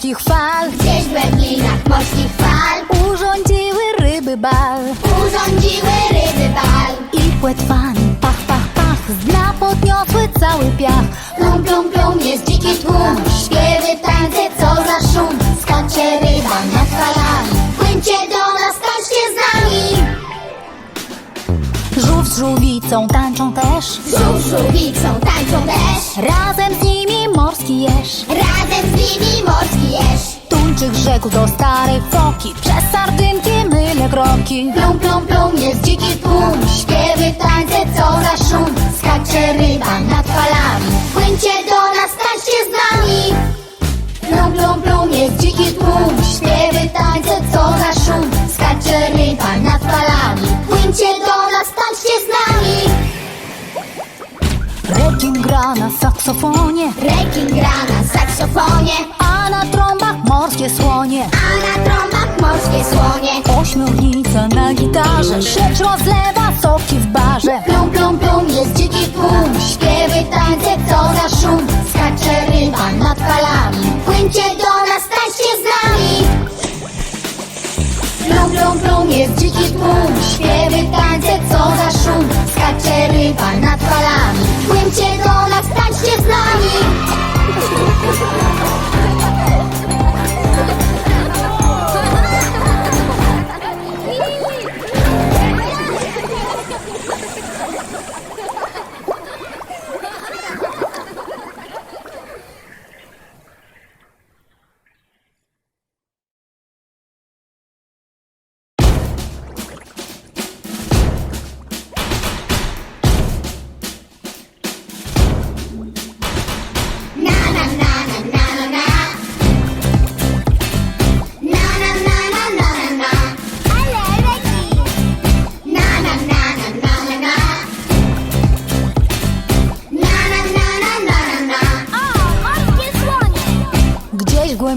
morskich fal. Gdzieś w głębinach morskich fal. Urządziły ryby bal. Urządziły ryby bal. I płetwami pach, pach, pach Z dna podniosły cały piach. Plum, plum, plum, jest dziki tłum. Śpiewy, tańce, co za szum. Skacze ryba nad falami Płyńcie do nas, tańczcie z nami. Żółw z żółwicą tańczą też. Żółw z żółwicą tańczą też. Razem z nimi morski jeż Razem z nimi Tuńczyk rzekł do starej foki. Przez sardynki myle kroki. Plum, plum, plum, jest dziki tłum. Śpiewy, tańce, co za szum. Skacze ryba nad falami. Płyńcie do nas, tańczcie z nami. Plum, plum, plum, jest dziki tłum. Śpiewy, tańce, co za szum. Skacze ryba nad falami. Płyńcie do nas, tańczcie z nami. Rekin gra na saksofonie. Rekin gra na saksofonie morskie słonie. A na trąbach morskie słonie. Ośmiornica na gitarze Szecz rozlewa soki w barze. Plum, plum, plum, jest dziki tłum. Śpiewy, tańce, co za szum. Skacze ryba nad falami. Płyńcie do nas, tańczcie z nami. Plum, plum, plum, jest dziki tłum. Śpiewy, tańce, co za szum. Skacze ryba nad falami. Płyńcie do nas, tańczcie z nami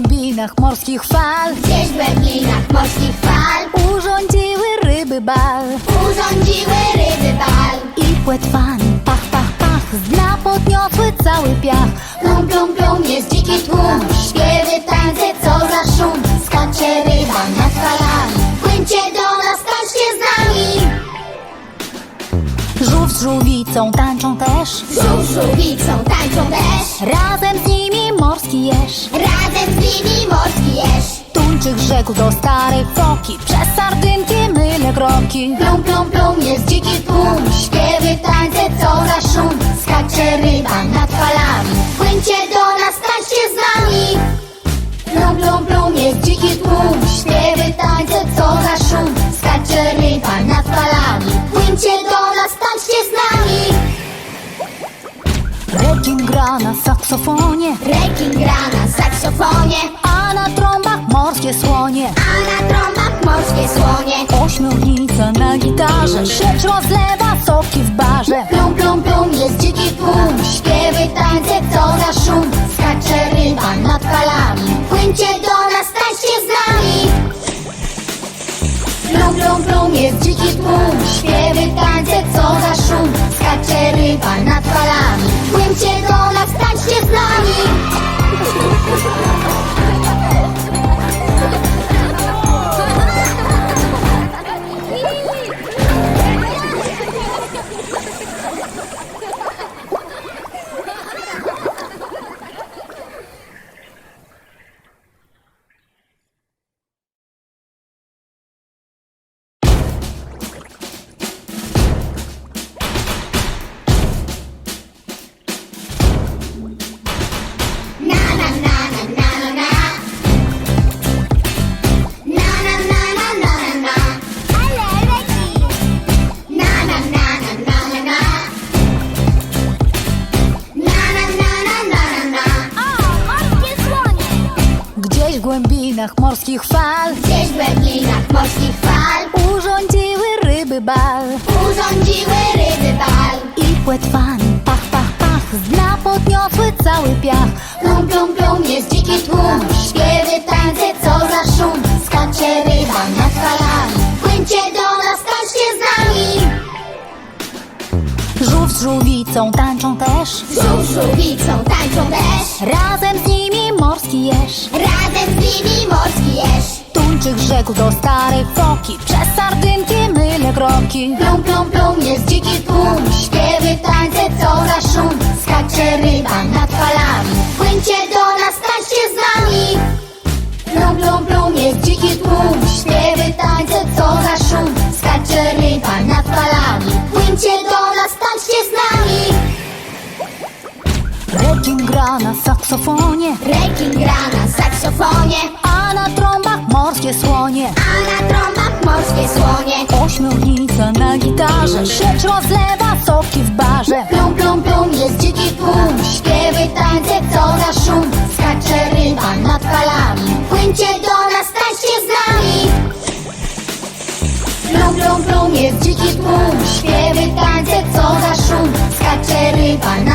głębinach morskich fal. Gdzieś w głębinach morskich fal. Urządziły ryby bal. Urządziły ryby bal. I płetwami pach, pach, pach Z dna podniosły cały piach. Plum, plum, plum, jest dziki tłum. Śpiewy, tańce, co za szum. Skacze ryba nad falami Płyńcie do nas, tańczcie z nami. Żółw z żółwicą tańczą też. Żółw z żółwicą tańczą też. Razem z nimi morski jeż Razem z nimi morski jeż Tuńczyk rzekł do starej foki Przez sardynki myle kroki. Plum, plum, plum, jest dziki tłum. Śpiewy, tańce, co za szum. Skacze ryba nad falami. Płyńcie Rekin gra na saksofonie. Rekin gra na saksofonie. A na trąbach morskie słonie. A na trąbach morskie słonie. Ośmiornica na gitarze. Szecz rozlewa soki w barze. Plum, plum, plum, jest dziki tłum. Śpiewy, tańce, co za szum. Skacze ryba nad falami Płyńcie do nas, tańczcie z nami. Plum, plum, plum, jest dziki tłum. Śpiewy, tańce, co za szum. Skacze ryba nad falami Płyńcie do nas, tańczcie z nami głębinach morskich fal. Gdzieś w głębinach morskich fal. Urządziły ryby bal. Urządziły ryby bal. I płetwami pach, pach, pach Z dna podniosły cały piach Do starej foki. Przez sardynki myle kroki. Plum, plum, plum, jest dziki tłum. Śpiewy, tańce, co za szum. Skacze ryba nad falami. Płyńcie do nas, tańczcie z nami. Plum, plum, plum, jest dziki tłum. Śpiewy, tańce, co za szum. Skacze ryba nad falami. Płyńcie do nas, tańczcie z nami. Rekin gra na saksofonie. Rekin gra na saksofonie. A na trąbach morskie słonie. A na trąbach morskie słonie. Ośmiornica na gitarze Sieć rozlewa soki w barze. Plum, plum, plum, jest dziki tłum. Śpiewy, tańce, co za szum. Skacze ryba nad falami. Płyńcie do nas, tańczcie z nami. Plum, plum, plum, jest dziki tłum. Śpiewy, tańce, co za szum. Skacze ryba nad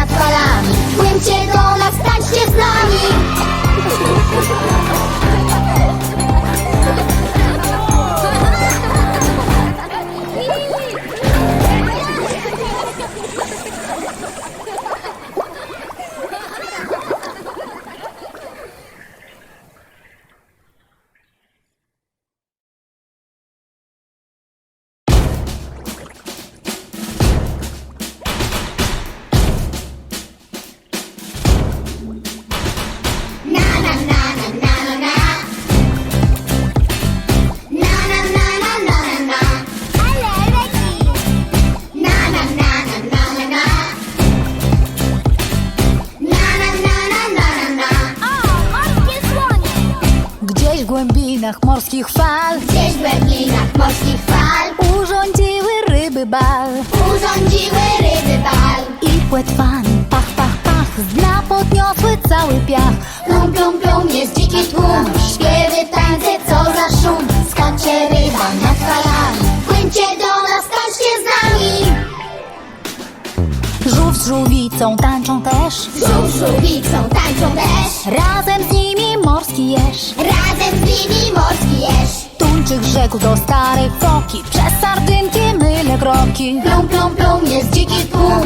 głębinach morskich fal. Gdzieś w głębinach morskich fal. Urządziły ryby bal. Urządziły ryby bal. I płetwami pach, pach, pach Z dna podniosły cały piach. Plum, plum, plum, jest dziki tłum. Śpiewy, tańce, co za szum. Skacze ryba nad falami Płyńcie do nas, tańczcie z nami. Żółw z żółwicą tańczą też. Żółw z żółwicą tańczą też. Razem z nimi morski jeż Razem z nimi morski jeż Tuńczyk rzekł do starej foki Przez sardynki myle kroki. Plum, plum, plum, jest dziki tłum